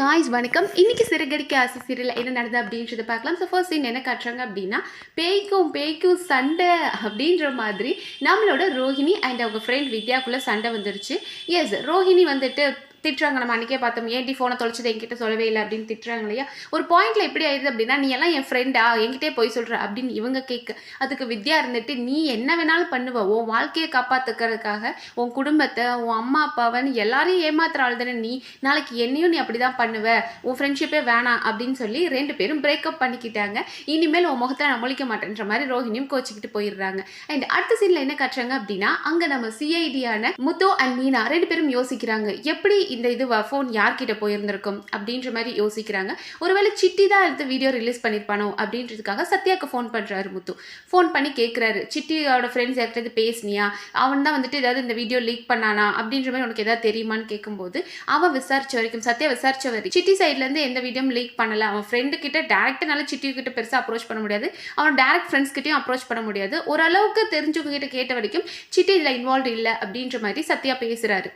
Guys வணக்கம். இன்னைக்கு சிறகடிக்க ஆசை சீரியல் என்ன நடந்தது அப்படின்றத பார்க்கலாம். ஸோ ஃபர்ஸ்ட் சீன் என்ன காட்டுறாங்க அப்படின்னா பேய்க்கும் பேய்க்கும் சண்டை அப்படின்ற மாதிரி நம்மளோட ரோஹிணி அண்ட் அவங்க ஃப்ரெண்ட் வித்யாக்குள்ளே சண்டை வந்துருச்சு. எஸ் ரோஹிணி வந்துட்டு திட்டுறாங்க. நம்ம அன்றைக்கே பார்த்தோம் ஏன்டி ஃபோனை தொலைச்சது? என்கிட்ட சொல்லவே இல்லை அப்படின்னு திட்டுறாங்க இல்லையா? ஒரு பாயிண்ட்ல எப்படி ஆயிடுது அப்படின்னா நீ எல்லாம் என் ஃப்ரெண்டா என்கிட்டே போய் சொல்கிற அப்படின்னு இவங்க கேட்க அதுக்கு வித்யா இருந்துட்டு நீ என்ன வேணாலும் பண்ணுவ. உன் வாழ்க்கையை காப்பாற்றுக்கிறதுக்காக உன் குடும்பத்தை உன் அம்மா அப்பாவன்னு எல்லாரையும் ஏமாத்துற ஆள் தானே நீ. நாளைக்கு என்னையும் நீ அப்படி தான் பண்ணுவ. உன் ஃப்ரெண்ட்ஷிப்பே வேணாம் அப்படின்னு சொல்லி ரெண்டு பேரும் பிரேக்கப் பண்ணிக்கிட்டாங்க. இனிமேல் உன் முகத்தை நான் முழிக்க மாட்டேன்ற மாதிரி ரோஹிணியும் கோச்சிக்கிட்டு போயிடுறாங்க. அண்ட் அடுத்த சீனில் என்ன காட்டுறாங்க அப்படின்னா அங்கே நம்ம சிஐடியான முத்து அண்ட் மீனா ரெண்டு பேரும் யோசிக்கிறாங்க. எப்படி இந்த இது ஃபோன் யார்கிட்ட போயிருந்திருக்கும் அப்படின்ற மாதிரி யோசிக்கிறாங்க. ஒருவேளை சிட்டி தான் எடுத்து வீடியோ ரிலீஸ் பண்ணியிருப்பானோ அப்படின்றதுக்காக சத்யாவுக்கு ஃபோன் பண்ணுறாரு முத்து. ஃபோன் பண்ணி கேட்குறாரு சிட்டியோட ஃப்ரெண்ட்ஸ் யார்கிட்ட பேசுனியா? அவன் தான் வந்துட்டு ஏதாவது இந்த வீடியோ லீக் பண்ணானா? அப்படின்ற மாதிரி உனக்கு ஏதாவது தெரியுமான்னு கேட்கும்போது அவன் விசாரிச்ச வரைக்கும் சத்யா விசாரிச்ச வரைக்கும் சிட்டி சைட்லேருந்து எந்த வீடியோவும் லீக் பண்ணலை. அவன் ஃப்ரெண்டு கிட்ட டேரக்டாக சிட்டி கிட்ட பெருசாக அப்ரோச் பண்ண முடியாது. அவன் டேரக்ட் ஃப்ரெண்ட்ஸ் கிட்டையும் அப்ரோச் பண்ண முடியாது. ஓரளவுக்கு தெரிஞ்சவங்க கிட்ட கேட்ட வரைக்கும் சிட்டி இதில் இன்வால்வ் இல்லை அப்படின்ற மாதிரி சத்யா பேசுகிறாரு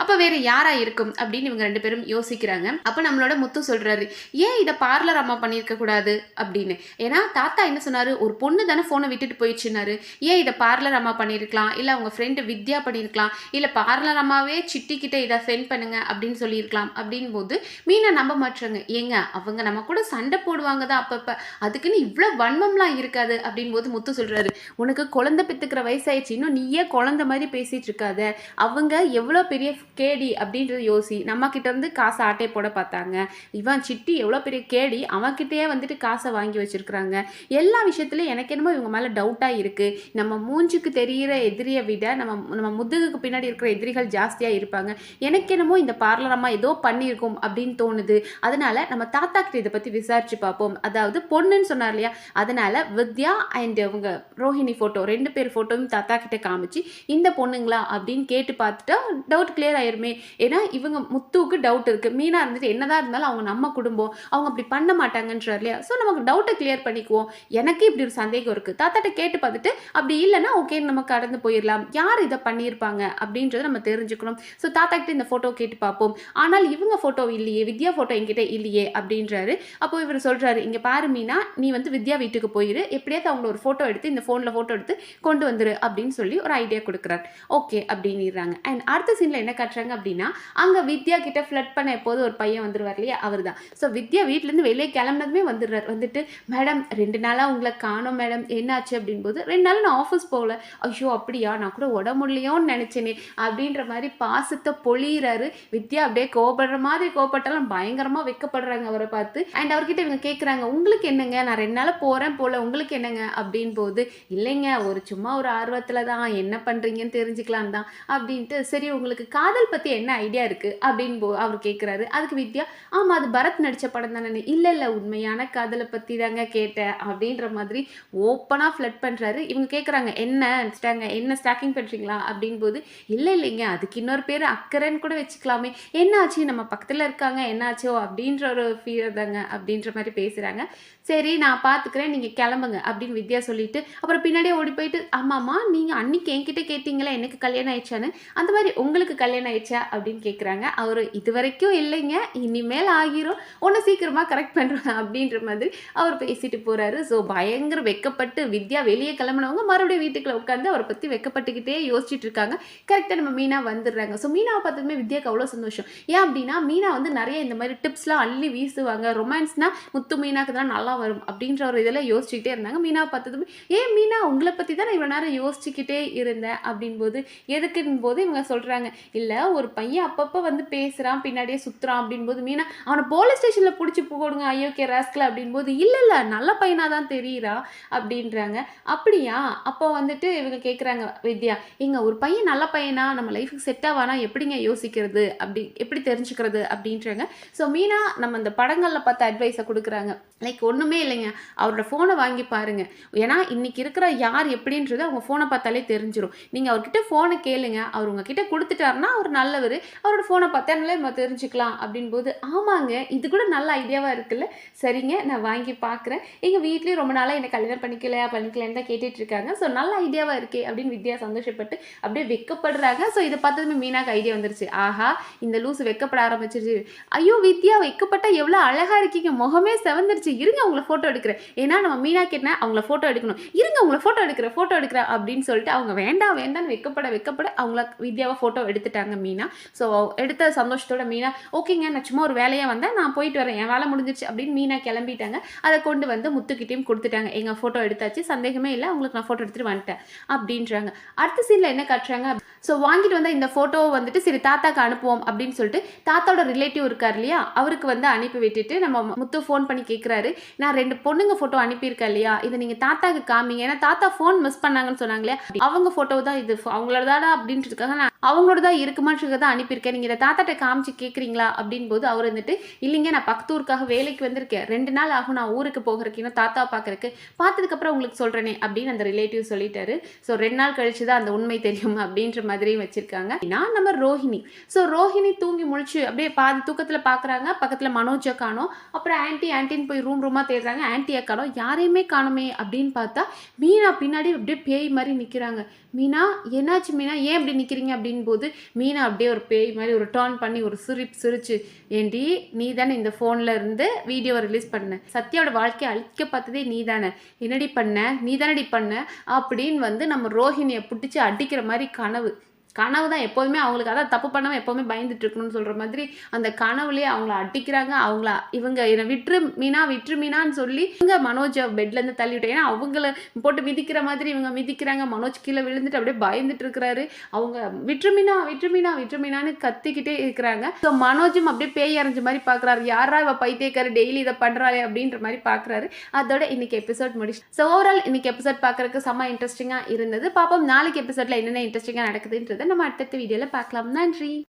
அப்போ வேற யாரா இருக்கும் அப்படின்னு இவங்க ரெண்டு பேரும் யோசிக்கிறாங்க. அப்போ நம்மளோட முத்து சொல்றாரு ஏன் இதை பார்லர் அம்மா பண்ணியிருக்க கூடாது? அப்படின்னு. ஏன்னா தாத்தா என்ன சொன்னாரு? ஒரு பொண்ணு தானே ஃபோனை விட்டுட்டு போயிடுச்சுனாரு ஏன் இதை பார்லர் அம்மா பண்ணியிருக்கலாம் இல்லை அவங்க ஃப்ரெண்டு வித்யா பண்ணியிருக்கலாம் இல்லை பார்லர் அம்மாவே சிட்டி கிட்ட இதை சென்ட் பண்ணுங்க அப்படின்னு சொல்லியிருக்கலாம். அப்படின் போது மீனா நம்ப மாட்டாங்க ஏங்க அவங்க நம்ம கூட சண்டை போடுவாங்க தான் அப்பப்போ. அதுக்குன்னு இவ்வளோ வன்மம்லாம் இருக்காது. அப்படின் போது முத்து சொல்றாரு உனக்கு குழந்தை பெற்றுக்கிற வயசாயிடுச்சு. இன்னும் நீயே குழந்தை மாதிரி பேசிட்டு இருக்காத. அவங்க எவ்வளோ பெரிய கேடி அப்படின்றது யோசி. நம்ம கிட்ட இருந்து காசை ஆட்டை போட பார்த்தாங்க. இவன் சிட்டி எவ்வளோ பெரிய கேடி அவன்கிட்டயே வந்துட்டு காசை வாங்கி வச்சிருக்கிறாங்க. எல்லா விஷயத்துலையும் எனக்கு என்னமோ இவங்க மேலே டவுட்டாக இருக்குது நம்ம மூஞ்சுக்கு தெரிகிற எதிரியை விட நம்ம நம்ம முதுகுக்கு பின்னாடி இருக்கிற எதிரிகள் ஜாஸ்தியாக இருப்பாங்க. எனக்கு என்னமோ இந்த பார்லரமாக ஏதோ பண்ணியிருக்கோம் அப்படின்னு தோணுது. அதனால நம்ம தாத்தா கிட்ட இதை பற்றி விசாரிச்சு பார்ப்போம். அதாவது பொண்ணுன்னு சொன்னார் இல்லையா? அதனால வித்யா அண்ட் அவங்க ரோஹிணி ஃபோட்டோ ரெண்டு பேர் ஃபோட்டோவும் தாத்தா கிட்ட காமிச்சு இந்த பொண்ணுங்களா அப்படின்னு கேட்டு பார்த்துட்டா டவுட் கிளியர் ஆயிருமே. ஏன்னா இவங்க முத்துவுக்கு டவுட் இருக்குது மீனா இருந்துட்டு என்னதான் இருந்தாலும் அவங்க நம்ம குடும்பம் அவங்க அப்படி பண்ண மாட்டாங்கன்றார் இல்லையா? ஸோ நமக்கு டவுட்டை கிளியர் பண்ணிக்குவோம். எனக்கு இப்படி ஒரு சந்தேகம் இருக்குது தாத்தாட்ட கேட்டு பார்த்துட்டு அப்படி இல்லைன்னா ஓகே நம்ம கடந்து போயிடலாம். யார் இதை பண்ணியிருப்பாங்க? அப்படின்றத நம்ம தெரிஞ்சுக்கணும். ஸோ தாத்தா கிட்ட இந்த ஃபோட்டோ கேட்டு பார்ப்போம். ஆனால் இவங்க ஃபோட்டோ இல்லையே. வித்யா ஃபோட்டோ என்கிட்ட இல்லையே. அப்படின்றாரு. அப்போ இவர் சொல்கிறாரு இங்கே பாரு மீனா. நீ வந்து வித்யா வீட்டுக்கு போயிரு. எப்படியாவது அவங்கள ஒரு ஃபோட்டோ எடுத்து இந்த ஃபோனில் ஃபோட்டோ எடுத்து கொண்டு வந்துரு. அப்படின்னு சொல்லி ஒரு ஐடியா கொடுக்குறாரு. ஓகே அப்படின்னுறாங்க. அண்ட் அடுத்த சீனில் என்ன காட்டுறாங்க அப்படின்னா அங்கே வித்யா கிட்ட ஃப்ளட் பண்ண எப்போது ஒரு பையன் வந்துருவார் இல்லையா? அவர் தான் ஸோ வித்யா வீட்டிலேருந்து வெளியே கிளம்புனதுமே வந்துடுறார். வந்துட்டு மேடம் ரெண்டு நாளாக உங்களை காணோம் மேடம். என்னாச்சு? அப்படின்போது ரெண்டு நாள் நான் ஆஃபீஸ் போகல. ஐயோ அப்படியா? நான் கூட உடம்பு இல்லையோன்னு நினச்சேனே. அப்படின்ற மாதிரி பாசத்தை பொழியிறாரு. வித்யா அப்படியே கோபப்படுற மாதிரி கோபப்பட்டாலும் பயங்கரமாக வெக்கப்படுறாங்க அவரை பார்த்து. அண்ட் அவர்கிட்ட இவங்க கேட்குறாங்க உங்களுக்கு என்னங்க? நான் ரெண்டு நாள் போகிறேன் போல. உங்களுக்கு என்னங்க? அப்படின் போது இல்லைங்க ஒரு சும்மா ஒரு ஆர்வத்தில் தான் என்ன பண்ணுறீங்கன்னு தெரிஞ்சுக்கலாம் தான் அப்படின்ட்டு சரி உங்களுக்கு காதல் பற்றி என்ன ஐடியா இருக்குது அப்படின்னு போ அவர் கேட்குறாரு அதுக்கு வித்யா ஆமாம் அது பரத் நடித்த படம் தானே. இல்லை இல்லை உண்மையான காதலை பற்றி தாங்க கேட்டேன் அப்படின்ற மாதிரி ஓப்பனாக ஃப்ளட் பண்ணுறாரு இவங்க கேட்குறாங்க என்ன ஸ்டாங்க என்ன ஸ்டாக்கிங் பண்ணுறீங்களா அப்படின் போது இல்லை இல்லைங்க அதுக்கு இன்னொரு பேர் அக்கறைன்னு கூட வச்சுக்கலாமே. என்ன ஆச்சு? நம்ம பக்கத்தில் இருக்காங்க என்னாச்சோ அப்படின்ற ஒரு ஃபீல் தாங்க அப்படின்ற மாதிரி பேசுகிறாங்க சரி நான் பார்த்துக்கிறேன் நீங்கள் கிளம்புங்க அப்படின்னு வித்யா சொல்லிட்டு அப்புறம் பின்னாடியே ஓடி போயிட்டு ஆமாம்மா நீங்கள் அன்னைக்கு என்கிட்ட கேட்டிங்களா எனக்கு கல்யாணம் ஆயிடுச்சான்னு. அந்த மாதிரி உங்களுக்கு கல்யாணம் ஆயிடுச்சா அப்படின்னு கேட்குறாங்க அவர் இது வரைக்கும் இல்லைங்க. இனிமேல் ஆகிரும். ஒன்று சீக்கிரமாக கரெக்ட் பண்ணுறேன் அப்படின்ற மாதிரி அவர் பேசிட்டு போகிறாரு ஸோ பயங்கர வெக்கப்பட்டு வித்யா வெளியே கிளம்புனவங்க மறுபடியும் வீட்டுக்குள்ள உட்காந்து அவரை பற்றி வெக்கப்பட்டுக்கிட்டே யோசிச்சுட்டு இருக்காங்க. கரெக்டாக நம்ம மீனா வந்துடுறாங்க. ஸோ மீனாவை பார்த்ததுமே வித்யாவுக்கு அவ்வளோ சந்தோஷம். ஏன் அப்படின்னா மீனா வந்து நிறைய இந்த மாதிரி டிப்ஸ்லாம் அள்ளி வீசுவாங்க. ரொமான்ஸ்னால் முத்து மீனாக்கு தான் நல்லா வரும் அப்படின்ற ஒரு இதில் யோசிச்சுக்கிட்டே இருந்தாங்க. மீனாவை பார்த்ததுமே ஏன் மீனா உங்களை பற்றி தான் நான் இவ்வளோ நேரம் யோசிச்சுக்கிட்டே இருந்தேன்? அப்படின்போது எதுக்குன்னு போது இவங்க சொல்கிறாங்க இல்லை ஒரு பையன் அப்பப்போ வந்து பேசுகிறான் பின்னாடியே சுற்றுறான் அப்படின்போது மீனா அவனை போலீஸ் ஸ்டேஷனில் பிடிச்சி போடுங்க ஐயோக்கே ராஸ்கில் அப்படின்போது இல்லை இல்லை நல்ல பையனாக தான் தெரியுறா அப்படின்றாங்க. அப்படியா? அப்போ வந்துட்டு இவங்க கேட்குறாங்க வித்யா இங்க ஒரு பையன் நல்ல பையனா? நம்ம லைஃபுக்கு செட் ஆவானா? எப்படிங்க யோசிக்கிறது? அப்படி எப்படி தெரிஞ்சுக்கிறது? அப்படின்றாங்க. ஸோ மீனா நம்ம இந்த படங்களில் பார்த்த அட்வைஸை கொடுக்குறாங்க. லைக் ஒன்றுமே இல்லைங்க. அவரோட ஃபோனை வாங்கி பாருங்க. ஏன்னா இன்னைக்கு இருக்கிற யார் எப்படின்றது அவங்க ஃபோனை பார்த்தாலே தெரிஞ்சிடும் நீங்கள் அவர்கிட்ட ஃபோனை கேளுங்க. அவர் உங்ககிட்ட கொடுத்துட்டாருன்னா அவர் அவர் நல்லவர். அவரோட ஃபோனை பார்த்தா நம்ம தெரிஞ்சுக்கலாம் அப்படின் போது ஆமாங்க இது கூட நல்ல ஐடியாவாக இருக்குல்ல. சரிங்க நான் வாங்கி பார்க்குறேன். எங்கள் வீட்லேயும் ரொம்ப நாளாக என்னை கல்யாணம் பண்ணிக்கலையா பண்ணிக்கலன்னு தான் கேட்டுட்டு இருக்காங்க. ஸோ நல்ல ஐடியாவாக இருக்கே அப்படின்னு வித்யா சந்தோஷப்பட்டு அப்படியே வெக்கப்படுறாங்க. ஸோ இதை பார்த்ததுமே மீனாக்கு ஐடியா வந்துருச்சு. ஆஹா இந்த லூஸ் வெக்கப்பட ஆரம்பிச்சிருச்சு. ஐயோ வித்யா வெக்கப்பட்டா எவ்வளோ அழகாக இருக்கீங்க. முகமே செவந்துருச்சு. இருங்க உங்களை ஃபோட்டோ எடுக்கிறேன். ஏன்னா நம்ம மீனா கேட்டேன் அவங்கள ஃபோட்டோ எடுக்கணும். இருங்க உங்களை ஃபோட்டோ எடுக்கிறேன் ஃபோட்டோ எடுக்கிறேன் அப்படின்னு சொல்லிட்டு அவங்க வேண்டாம் வேண்டாம்னு வெக்கப்பட வெக்கப்பட அவங்கள வித்யாவை ஃபோட்டோ எடுத்துட்டாங்க மீனா. ஸோ எடுத்த சந்தோஷத்தோட மீனா ஓகேங்க நான் சும்மா ஒரு வேலையாக வந்தேன் நான் போயிட்டு வரேன் என் வேலை முடிஞ்சிருச்சு அப்படின்னு மீனா கிளம்பிட்டாங்க. அதை கொண்டு வந்து முத்துக்கிட்டையும் கொடுத்துட்டாங்க. எங்கள் ஃபோட்டோ எடுத்தாச்சு சந்தேகமே இல்லை உங்களுக்கு நான் ஃபோட்டோ எடுத்துகிட்டு வந்துட்டேன் அப்படின்றாங்க. அடுத்த சீனில் என்ன காட்டுறாங்க? ஸோ வாங்கிட்டு வந்த இந்த ஃபோட்டோவை வந்துட்டு சரி தாத்தாக்கு அனுப்புவோம் அப்படின்னு சொல்லிட்டு தாத்தாவோட ரிலேட்டிவ் இருக்கார் இல்லையா அவருக்கு வந்து அனுப்பி விட்டுட்டு நம்ம முத்து ஃபோன் பண்ணி கேட்குறாரு நான் ரெண்டு பொண்ணுங்க ஃபோட்டோ அனுப்பியிருக்கேன் இல்லையா இதை நீங்கள் தாத்தாக்கு காமிங்க. ஏன்னா தாத்தா ஃபோன் மிஸ் பண்ணாங்கன்னு சொன்னாங்களே அவங்க ஃபோட்டோ தான் இது அவங்களோட தான் அப்படின்றதுக்காக நான் அவங்களோட தான் இருக்குமான்னு தான் அனுப்பியிருக்கேன். நீங்கள் இதை தாத்தாட்ட காமிச்சு கேட்குறீங்களா அப்படின்னு போது அவர் வந்துட்டு இல்லைங்க நான் பக்கத்து ஊருக்காக வேலைக்கு வந்திருக்கேன். ரெண்டு நாள் ஆகும் நான் ஊருக்கு போகிறதுக்கு இன்னும் தாத்தா பார்க்குறக்கு பார்த்ததுக்கப்புறம் உங்களுக்கு சொல்கிறேனே அப்படின்னு அந்த ரிலேட்டிவ் சொல்லிட்டாரு. ஸோ ரெண்டு நாள் கழிச்சு தான் அந்த உண்மை தெரியும் அப்படின்ற மாதிரியும் வச்சுருக்காங்க. நான் நம்ம ரோஹிணி. ஸோ ரோஹிணி தூங்கி முழிச்சு அப்படியே பாதி தூக்கத்தில் பார்க்குறாங்க பக்கத்தில் மனோஜை காணும். அப்புறம் ஆன்ட்டி ஆன்ட்டின்னு போய் ரூம் ரூமாக தேடுறாங்க. ஆன்ட்டியை காணும். யாரையுமே காணுமே அப்படின்னு பார்த்தா மீனா பின்னாடி அப்படியே பேய் மாதிரி நிற்கிறாங்க மீனா என்னாச்சு மீனா? ஏன் இப்படி நிற்கிறீங்க அப்படின் போது மீனா அப்படியே ஒரு பேய் மாதிரி ஒரு டர்ன் பண்ணி ஒரு சிரிப் சிரிச்சு ஏண்டி நீ தானே இந்த ஃபோனில் இருந்து வீடியோவை ரிலீஸ் பண்ண? சத்யாவோட வாழ்க்கையை அழிக்க பார்த்ததே நீ தானே என்னடி பண்ண? நீ தானடி பண்ண? அப்படின்னு வந்து நம்ம ரோஹிணியை பிடிச்சி அடிக்கிற மாதிரி கனவு. கனவு தான் எப்போதுமே அவங்களுக்கு அதான் தப்பு பண்ணாமல் எப்போவுமே பயந்துட்டு இருக்கணும்னு சொல்கிற மாதிரி அந்த கனவுலேயே அவங்கள அடிக்கிறாங்க. அவங்கள இவங்க என்னை விட்டுரு மீனா விட்டுரு மீனான்னு சொல்லி இவங்க மனோஜை பெட்லேருந்து தள்ளி விட்டேன் ஏன்னா அவங்கள போட்டு மிதிக்கிற மாதிரி இவங்க மிதிக்கிறாங்க. மனோஜ் கீழே விழுந்துட்டு அப்படியே பயந்துட்டு இருக்கிறாரு. அவங்க விற்று மீனா விற்று மீனா விற்று மீனான்னு கத்திக்கிட்டே இருக்கிறாங்க. ஸோ மனோஜும் அப்படியே பேய் அரைஞ்ச மாதிரி பார்க்குறாரு யாரா இவ பைத்தியக்காரு? டெய்லி இதை பண்ணுறாளே அப்படின்ற மாதிரி பார்க்குறாரு அதோட இன்னைக்கு எபிசோட் முடிச்சு ஸோ ஓவரால் இன்னைக்கு எபிசோட் பார்க்குறதுக்கு செம்ம இன்ட்ரெஸ்டிங்காக இருந்தது. பாப்போம் நாளைக்கு எபிசோடில் என்னென்ன இன்ட்ரெஸ்டிங்காக நடக்குதுன்றது நம்ம அடுத்தடுத்த வீடியோவில் பார்க்கலாம். நன்றி.